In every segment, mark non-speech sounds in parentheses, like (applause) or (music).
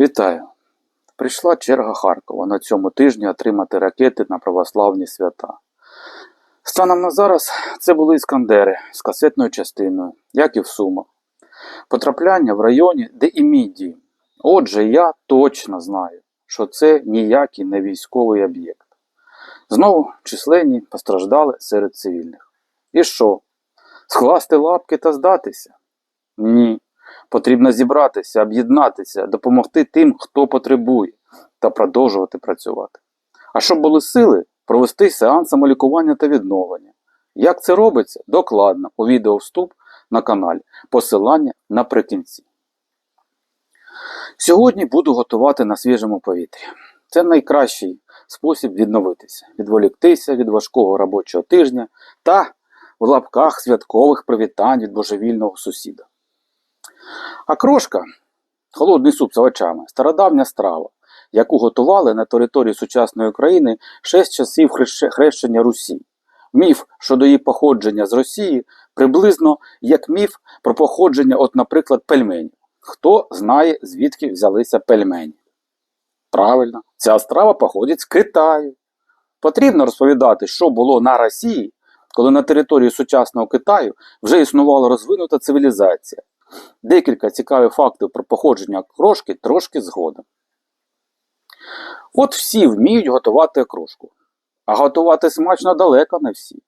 Вітаю! Прийшла черга Харкова на цьому тижні отримати ракети на православні свята. Станом на зараз це були іскандери з касетною частиною, як і в Сумах. Потрапляння в районі, де і мій дім. Отже, я точно знаю, що це ніякий не військовий об'єкт. Знову численні постраждали серед цивільних. І що? Скласти лапки та здатися? Ні. Потрібно зібратися, об'єднатися, допомогти тим, хто потребує, та продовжувати працювати. А щоб були сили, провести сеанс самолікування та відновлення. Як це робиться? Докладно у відео вступ на каналі. Посилання наприкінці. Сьогодні буду готувати на свіжому повітрі. Це найкращий спосіб відновитися, відволіктися від важкого робочого тижня та в лапках святкових привітань від божевільного сусіда. А крошка холодний суп з овочами стародавня страва, яку готували на території сучасної України ще з часів хрещення Русі. Міф щодо її походження з Росії приблизно як міф про походження, от, наприклад, пельменів. Хто знає, звідки взялися пельмені? Правильно, ця страва походить з Китаю. Потрібно розповідати, що було на Росії, коли на території сучасного Китаю вже існувала розвинута цивілізація. Декілька цікавих фактів про походження окрошки трошки згодом. От всі вміють готувати окрошку, а готувати смачно далеко не всі.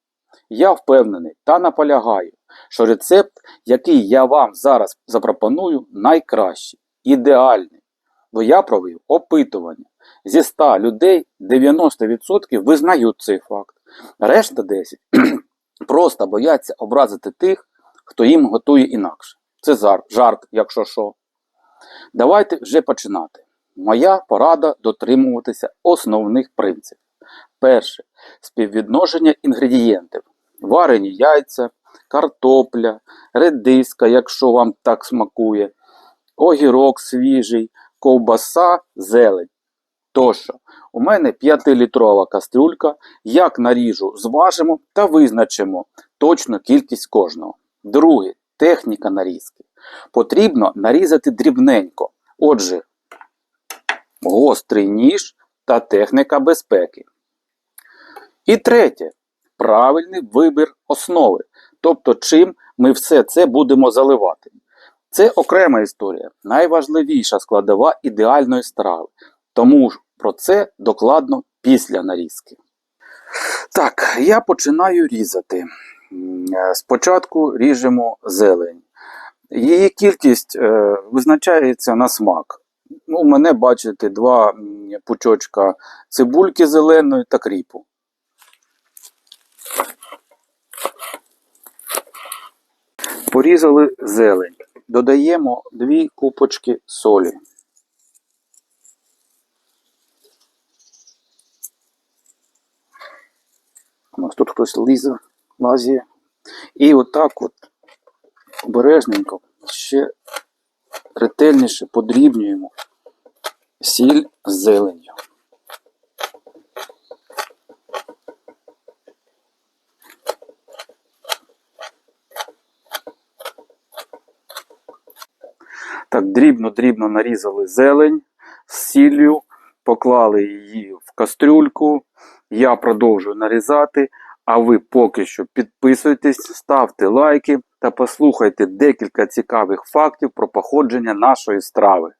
Я впевнений та наполягаю, що рецепт, який я вам зараз запропоную, найкращий, ідеальний. Бо я провів опитування. Зі 100 людей 90% визнають цей факт. Решта 10 (clears throat) просто бояться образити тих, хто їм готує інакше. Це жарт, якщо що. Давайте вже починати. Моя порада дотримуватися основних принципів. Перше співвідношення інгредієнтів. Варені яйця, картопля, редиска, якщо вам так смакує, огірок свіжий, ковбаса, зелень. Тощо, у мене 5-літрова кастрюлька, як наріжу, зважимо та визначимо точну кількість кожного. Друге техніка нарізки. Потрібно нарізати дрібненько. Отже, гострий ніж та техніка безпеки. І третє правильний вибір основи. Тобто, чим ми все це будемо заливати. Це окрема історія, найважливіша складова ідеальної страви. Тому ж про це докладно після нарізки. Так, я починаю різати. Е, Спочатку ріжемо зелень. Її кількість е, визначається на смак. Ну, у мене, бачите, два пучочка цибульки зеленої та кріпу. Порізали зелень. Додаємо дві купочки солі. У нас тут хтось лізе, лазіє. І отак от обережненько ще ретельніше подрібнюємо сіль з зеленню. Так, дрібно-дрібно нарізали зелень з сіллю, поклали її в кастрюльку. Я продовжую нарізати, а ви поки що підписуйтесь, ставте лайки та послухайте декілька цікавих фактів про походження нашої страви.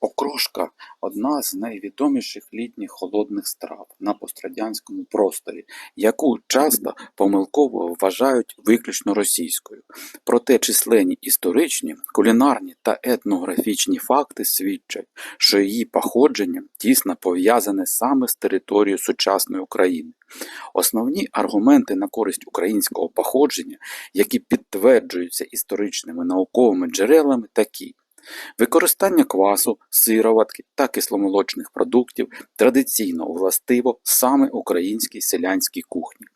Окрошка одна з найвідоміших літніх холодних страв на пострадянському просторі, яку часто помилково вважають виключно російською. Проте численні історичні, кулінарні та етнографічні факти свідчать, що її походження тісно пов'язане саме з територією сучасної України. Основні аргументи на користь українського походження, які підтверджуються історичними науковими джерелами, такі. Використання квасу, сироватки та кисломолочних продуктів традиційно властиво саме українській селянській кухні.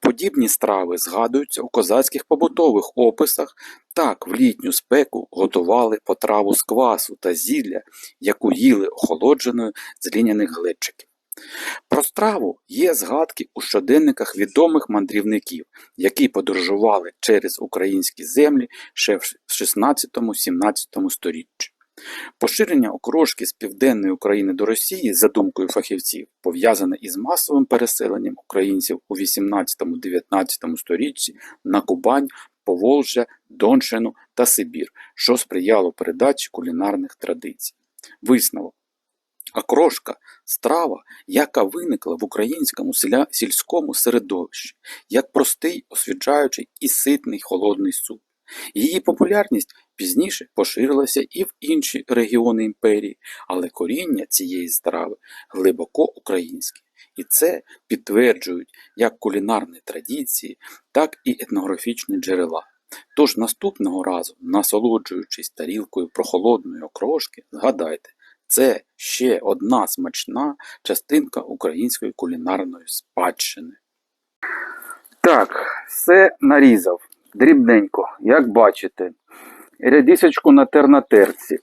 Подібні страви згадуються у козацьких побутових описах. Так, в літню спеку готували потраву з квасу та зілля, яку їли охолодженою з ліняних глечиків. Про страву є згадки у щоденниках відомих мандрівників, які подорожували через українські землі ще в 16-17 сторіччі. Поширення окрошки з південної України до Росії, за думкою фахівців, пов'язане із масовим переселенням українців у 18-19 сторіччі на Кубань, Поволжя, Донщину та Сибір, що сприяло передачі кулінарних традицій. Висновок. Окрошка – страва, яка виникла в українському селя- сільському середовищі, як простий, освіджаючий і ситний холодний суп. Її популярність пізніше поширилася і в інші регіони імперії, але коріння цієї страви глибоко українське. І це підтверджують як кулінарні традиції, так і етнографічні джерела. Тож наступного разу, насолоджуючись тарілкою прохолодної окрошки, згадайте, це ще одна смачна частинка української кулінарної спадщини. Так, все нарізав дрібненько, як бачите. Рядісочку на терці.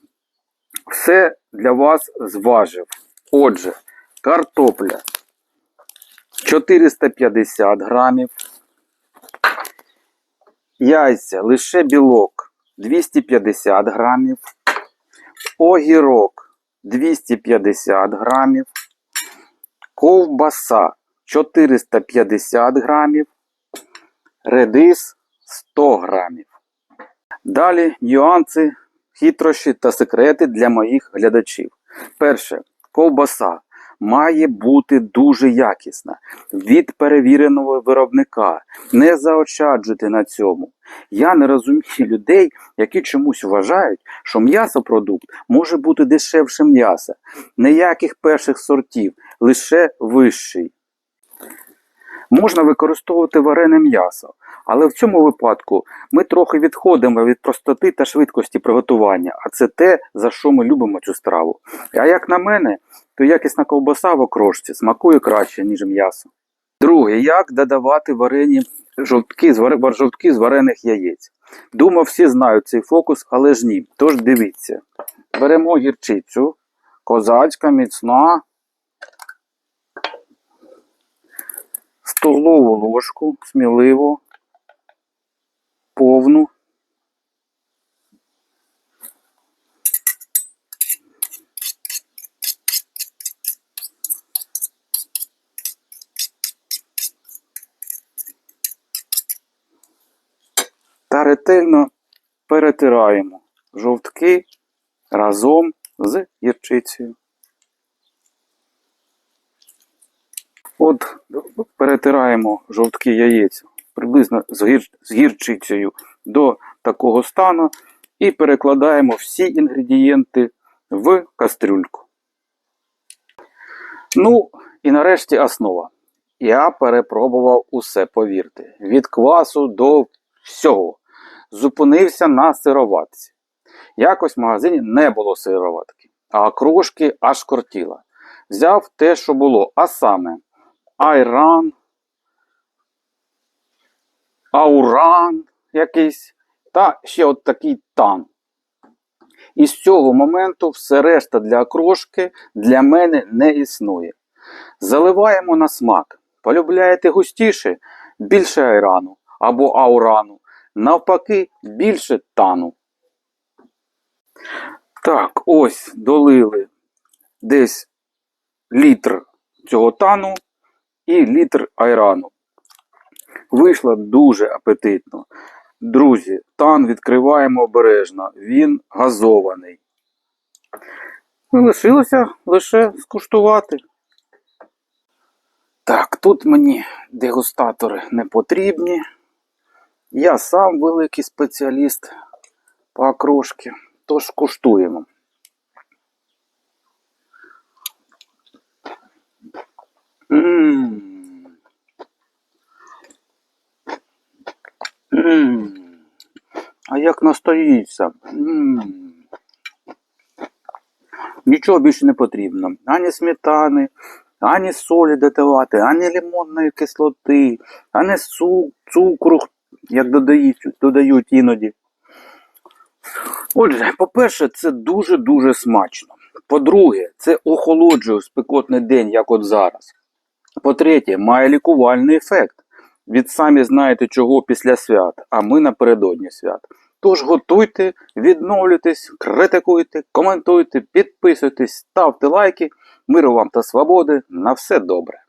Все для вас зважив. Отже, картопля 450 грамів. Яйця лише білок 250 грамів. Огірок 250 грамів. Ковбаса 450 грамів. Редис 100 грамів. Далі нюанси, хитрощі та секрети для моїх глядачів. Перше, ковбаса має бути дуже якісна від перевіреного виробника. Не заощаджуйте на цьому. Я не розумію людей, які чомусь вважають, що м'ясопродукт може бути дешевше м'яса. Ніяких перших сортів, лише вищий. Можна використовувати варене м'ясо, але в цьому випадку ми трохи відходимо від простоти та швидкості приготування, а це те, за що ми любимо цю страву. А як на мене, то якісна ковбаса в окрошці смакує краще, ніж м'ясо. Друге, як додавати варені жовтки жовтки з варених яєць. Думав, всі знають цей фокус, але ж ні. Тож дивіться. Беремо гірчицю, козацька, міцна, столову ложку, сміливо, повну. Ретельно перетираємо жовтки разом з гірчицею. От перетираємо жовтки яєць приблизно з, гір... з гірчицею до такого стану і перекладаємо всі інгредієнти в кастрюльку. Ну, і нарешті основа. Я перепробував усе, повірте. Від квасу до всього. Зупинився на сироватці. Якось в магазині не було сироватки, а крошки аж кортіла. Взяв те, що було, а саме айран, ауран якийсь, та ще от такий тан. І з цього моменту все решта для окрошки для мене не існує. Заливаємо на смак. Полюбляєте густіше більше айрану або аурану. Навпаки, більше тану. Так, ось долили десь літр цього тану і літр айрану. Вийшло дуже апетитно. Друзі, тан відкриваємо обережно, він газований. Ну, Лишилося лише скуштувати. Так, тут мені дегустатори не потрібні. Я сам великий спеціаліст по окрошки, тож куштуємо. М. М. А як настоїться? М. Нічого більше не потрібно. Ані сметани, ані солі додавати, ані лимонної кислоти, ані цу- цукру, як додають, додають іноді. Отже, по-перше, це дуже-дуже смачно. По-друге, це охолоджує спекотний день, як от зараз. По-третє, має лікувальний ефект. Від самі знаєте чого після свят, а ми напередодні свят. Тож готуйте, відновлюйтесь, критикуйте, коментуйте, підписуйтесь, ставте лайки. Миру вам та свободи. На все добре.